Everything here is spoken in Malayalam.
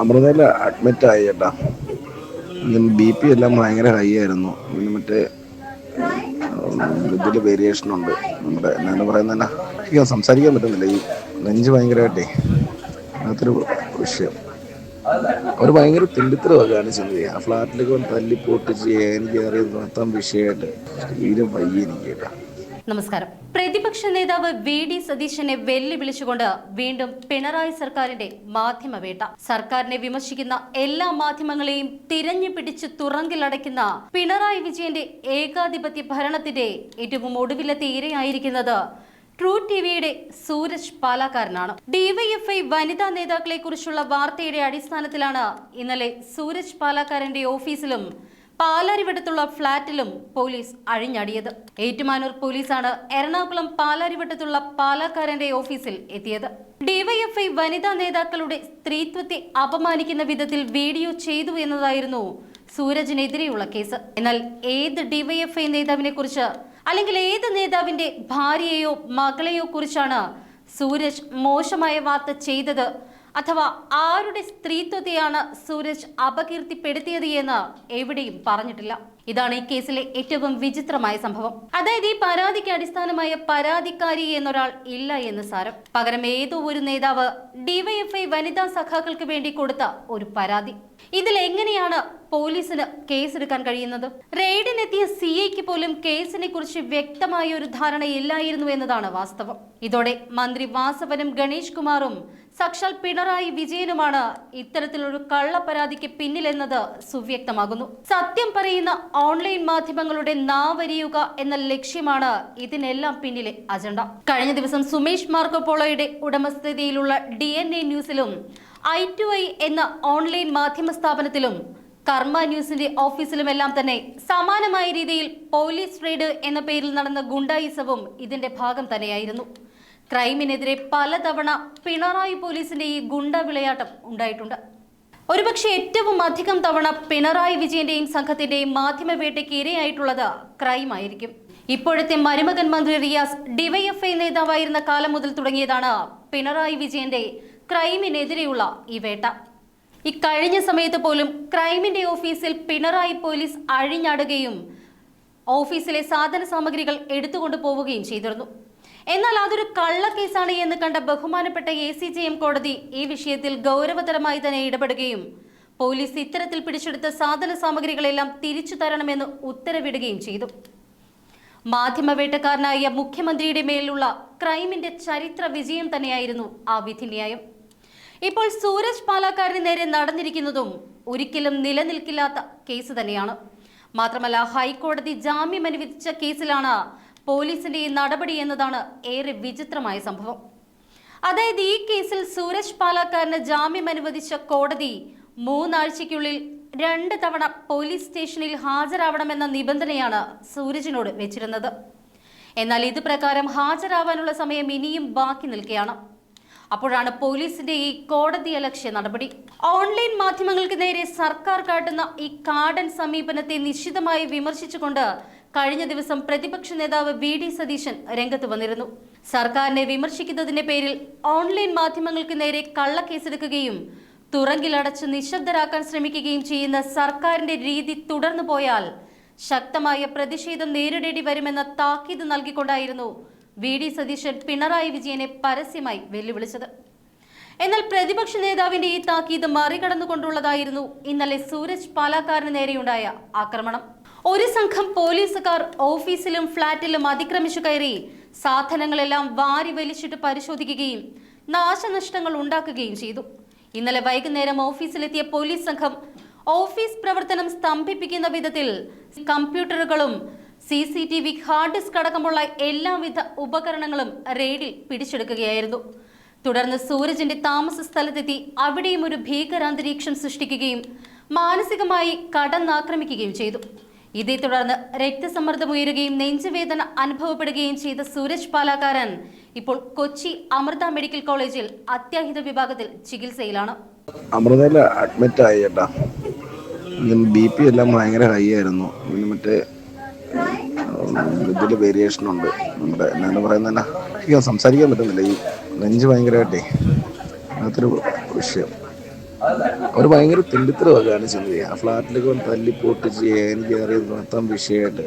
അമൃതയിൽ അഡ്മിറ്റ് ചേട്ടാ ബി പി എല്ലാം ഭയങ്കര ഹൈ ആയിരുന്നു. പിന്നെ മറ്റേ ഇതിൽ വേരിയേഷൻ ഉണ്ട്. നമ്മുടെ എന്നാണ് പറയുന്നത് തന്നെ സംസാരിക്കാൻ പറ്റുന്നില്ല. ഈ നെഞ്ച് ഭയങ്കരമായിട്ടേ അങ്ങനത്തൊരു വിഷയം. അവർ ഭയങ്കര തെണ്ടിത്തരമാണ് കാണിച്ചത് ആ ഫ്ലാറ്റിലേക്ക് തല്ലി പൊട്ടിച്ച് എനിക്ക് അറിയുന്ന മൊത്തം വിഷയമായിട്ട്. തീരെ വയ്യ എനിക്ക് കേട്ടാ നമസ്കാരം. പ്രതിപക്ഷ നേതാവ് വി ഡി സതീശനെ വെല്ലുവിളിച്ചുകൊണ്ട് വീണ്ടും പിണറായി സർക്കാരിന്റെ മാധ്യമവേട്ട സർക്കാരിനെ വിമർശിക്കുന്ന എല്ലാ മാധ്യമങ്ങളെയും തിരഞ്ഞു പിടിച്ച് തുറങ്കിലടയ്ക്കുന്ന പിണറായി വിജയന്റെ ഏകാധിപത്യ ഭരണത്തിന്റെ ഏറ്റവും ഒടുവിലത്തെ ഇരയായിരിക്കുന്നത് ട്രൂ ടിവിയുടെ സൂരജ് പാലാക്കാരനാണ്. ഡിവൈഎഫ്ഐ വനിതാ നേതാക്കളെ കുറിച്ചുള്ള വാർത്തയുടെ അടിസ്ഥാനത്തിലാണ് ഇന്നലെ സൂരജ് പാലാക്കാരന്റെ ഓഫീസിലും പാലാരിവട്ടത്തുള്ള ഫ്ളാറ്റിലും പോലീസ് അഴിഞ്ഞടിയത്. ഏറ്റുമാനൂർ പോലീസാണ് എറണാകുളം പാലാരിവട്ടത്തുള്ള പാലക്കാരന്റെ ഓഫീസിൽ എത്തിയത്. ഡിവൈഎഫ്ഐ വനിതാ നേതാക്കളുടെ സ്ത്രീത്വത്തെ അപമാനിക്കുന്ന വിധത്തിൽ വീഡിയോ ചെയ്തു എന്നതായിരുന്നു സൂരജിനെതിരെയുള്ള കേസ്. എന്നാൽ ഏത് ഡിവൈഎഫ്ഐ നേതാവിനെ കുറിച്ച് അല്ലെങ്കിൽ ഏത് നേതാവിന്റെ ഭാര്യയെയോ മകളെയോ കുറിച്ചാണ് സൂരജ് മോശമായ വാർത്ത ചെയ്തത് അഥവാ ആരുടെ സ്ത്രീത്വത്തെയാണ് സൂരജ് അപകീർത്തിപ്പെടുത്തിയത് എന്ന് എവിടെയും പറഞ്ഞിട്ടില്ല. ഇതാണ് ഈ കേസിലെ ഏറ്റവും വിചിത്രമായ സംഭവം. അതായത് ഈ പരാതിക്ക് അടിസ്ഥാനമായ പരാതിക്കാരി എന്നൊരാൾ ഇല്ല എന്ന് സാരം. പകരം ഏതോ ഒരു നേതാവ് ഡിവൈഎഫ്ഐ വനിതാ സഖാക്കൾക്ക് വേണ്ടി കൊടുത്ത ഒരു പരാതി. ഇതിൽ എങ്ങനെയാണ് പോലീസിന് കേസെടുക്കാൻ കഴിയുന്നത്? റെയ്ഡിനെത്തിയ സി ഐക്ക് പോലും കേസിനെ കുറിച്ച് വ്യക്തമായ ഒരു ധാരണയില്ലായിരുന്നു എന്നതാണ് വാസ്തവം. ഇതോടെ മന്ത്രി വാസവനും ഗണേഷ് കുമാറും സാക്ഷാൽ പിണറായി വിജയനുമാണ് ഇത്തരത്തിലൊരു കള്ളപ്പരാതിക്ക് പിന്നിലെന്നത് സുവ്യക്തമാകുന്നു. സത്യം പറയുന്ന ഓൺലൈൻ മാധ്യമങ്ങളുടെ നാവരിയുക എന്ന ലക്ഷ്യമാണ് ഇതിനെല്ലാം പിന്നിലെ അജണ്ട. കഴിഞ്ഞ ദിവസം സുമേഷ് മാർക്കോപോളോയുടെ ഉടമസ്ഥതയിലുള്ള ഡി എൻ എ ന്യൂസിലും ഐ ടു ഐ എന്ന ഓൺലൈൻ മാധ്യമ സ്ഥാപനത്തിലും കർമ്മ ന്യൂസിന്റെ ഓഫീസിലുമെല്ലാം തന്നെ സമാനമായ രീതിയിൽ പോലീസ് റെയ്ഡ് എന്ന പേരിൽ നടന്ന ഗുണ്ടായിസവും ഇതിന്റെ ഭാഗം തന്നെയായിരുന്നു. ക്രൈമിനെതിരെ പലതവണ പിണറായി പോലീസിന്റെ ഈ ഗുണ്ട വിളയാട്ടം ഉണ്ടായിട്ടുണ്ട്. ഒരുപക്ഷെ ഏറ്റവും അധികം തവണ പിണറായി വിജയന്റെയും സംഘത്തിന്റെയും മാധ്യമവേട്ടയ്ക്ക് ഇരയായിട്ടുള്ളത് ക്രൈം ആയിരിക്കും ഇപ്പോഴത്തെ മരുമകൻ മന്ത്രി റിയാസ് ഡിവൈഎഫ്ഐ നേതാവായിരുന്ന കാലം മുതൽ തുടങ്ങിയതാണ് പിണറായി വിജയന്റെ ക്രൈമിനെതിരെയുള്ള ഈ വേട്ട. ഇക്കഴിഞ്ഞ സമയത്ത് പോലും ക്രൈമിന്റെ ഓഫീസിൽ പിണറായി പോലീസ് അഴിഞ്ഞാടുകയും ഓഫീസിലെ സാധന സാമഗ്രികൾ എടുത്തുകൊണ്ടു പോവുകയും ചെയ്തിരുന്നു. എന്നാൽ അതൊരു കള്ളക്കേസാണ് എന്ന് കണ്ട ബഹുമാനപ്പെട്ട എ സി ജെ എം കോടതി ഈ വിഷയത്തിൽ ഗൗരവതരമായി തന്നെ ഇടപെടുകയും പോലീസ് ഇത്തരത്തിൽ പിടിച്ചെടുത്ത സാധന സാമഗ്രികളെല്ലാം തിരിച്ചു തരണമെന്ന് ഉത്തരവിടുകയും ചെയ്തു. മാധ്യമവേട്ടക്കാരനായ മുഖ്യമന്ത്രിയുടെ മേലുള്ള ക്രൈമിന്റെ ചരിത്ര വിജയം തന്നെയായിരുന്നു ആ വിധിന്യായം. ഇപ്പോൾ സൂരജ് പാലാക്കാരന് നേരെ നടന്നിരിക്കുന്നതും ഒരിക്കലും നിലനിൽക്കില്ലാത്ത കേസ് തന്നെയാണ്. മാത്രമല്ല ഹൈക്കോടതി ജാമ്യം അനുവദിച്ച കേസിലാണ് പോലീസിന്റെ ഈ നടപടി എന്നതാണ് ഏറെ വിചിത്രമായ സംഭവം. അതായത് ഈ കേസിൽ സൂരജ് പാലാക്കാരന് ജാമ്യം അനുവദിച്ച കോടതി മൂന്നാഴ്ചയ്ക്കുള്ളിൽ രണ്ട് തവണ പോലീസ് സ്റ്റേഷനിൽ ഹാജരാവണമെന്ന നിബന്ധനയാണ് സൂരജിനോട് വെച്ചിരുന്നത്. എന്നാൽ ഇത് പ്രകാരം ഹാജരാവാനുള്ള സമയം ഇനിയും ബാക്കി നിൽക്കുകയാണ്. അപ്പോഴാണ് പോലീസിന്റെ ഈ കോടതി അലക്ഷ്യ നടപടി. ഓൺലൈൻ മാധ്യമങ്ങൾക്ക് നേരെ സർക്കാർ കാട്ടുന്ന ഈ കാടൻ സമീപനത്തെ നിശ്ചിതമായി വിമർശിച്ചുകൊണ്ട് കഴിഞ്ഞ ദിവസം പ്രതിപക്ഷ നേതാവ് വി ഡി സതീശൻ രംഗത്ത് വന്നിരുന്നു. സർക്കാരിനെ വിമർശിക്കുന്നതിന്റെ പേരിൽ ഓൺലൈൻ മാധ്യമങ്ങൾക്ക് നേരെ കള്ളക്കേസെടുക്കുകയും തുറങ്കിലടച്ച് നിശബ്ദരാക്കാൻ ശ്രമിക്കുകയും ചെയ്യുന്ന സർക്കാരിന്റെ രീതി തുടർന്നു പോയാൽ ശക്തമായ പ്രതിഷേധം നേരിടേണ്ടി വരുമെന്ന താക്കീത് നൽകിക്കൊണ്ടായിരുന്നു വി ഡി സതീശൻ പിണറായി വിജയനെ പരസ്യമായി വെല്ലുവിളിച്ചത്. എന്നാൽ പ്രതിപക്ഷ നേതാവിന്റെ ഈ താക്കീത് മറികടന്നുകൊണ്ടുള്ളതായിരുന്നു ഇന്നലെ സൂരജ് പാലാക്കാരന് നേരെയുണ്ടായ ആക്രമണം. ഒരു സംഘം പോലീസുകാർ ഓഫീസിലും ഫ്ളാറ്റിലും അതിക്രമിച്ചു കയറി. സാധനങ്ങളെല്ലാം വാരി വലിച്ചിട്ട് പരിശോധിക്കുകയും നാശനഷ്ടങ്ങൾ ഉണ്ടാക്കുകയും ചെയ്തു. ഇന്നലെ വൈകുന്നേരം ഓഫീസിലെത്തിയ പോലീസ് സംഘം ഓഫീസ് പ്രവർത്തനം സ്തംഭിപ്പിക്കുന്ന വിധത്തിൽ കമ്പ്യൂട്ടറുകളും C C T V hard disk അടക്കമുള്ള എല്ലാവിധ ഉപകരണങ്ങളും റെയ്ഡിൽ പിടിച്ചെടുക്കുകയായിരുന്നു. തുടർന്ന് സൂരജിന്റെ താമസ സ്ഥലത്തെത്തി അവിടെയും ഒരു ഭീകരാന്തരീക്ഷം സൃഷ്ടിക്കുകയും മാനസികമായി കടന്നാക്രമിക്കുകയും ചെയ്തു. ഇതേ തുടർന്ന് രക്തസമ്മർദ്ദമുയരുകയും നെഞ്ചുവേദന അനുഭവപ്പെടുകയും ചെയ്ത സൂരജ് പാലാക്കാരൻ ഇപ്പോൾ കൊച്ചി അമൃത മെഡിക്കൽ കോളേജിൽ അത്യാഹിത വിഭാഗത്തിൽ ചികിത്സയിലാണ്. അമൃതയിൽ അഡ്മിറ്റ് ആയി ചേട്ടാ ബി പി എല്ലാം ഭയങ്കര ഹൈ ആയിരുന്നു. പിന്നെ മറ്റേ ഇതിൽ വേരിയേഷൻ ഉണ്ട്. നമ്മുടെ എന്നാണ് പറയുന്നത് സംസാരിക്കാൻ പറ്റുന്നില്ല. ഈ നെഞ്ച് ഭയങ്കരമായിട്ടേ. അങ്ങനത്തൊരു വിഷയം. അവർ ഭയങ്കര തെണ്ടിത്തരമാണ് കാണിച്ചത് ആ ഫ്ലാറ്റിലേക്ക് വന്ന് തല്ലിപ്പൊട്ടിച്ച് എനിക്ക് അറിയാം മൊത്തം വിഷയമായിട്ട്.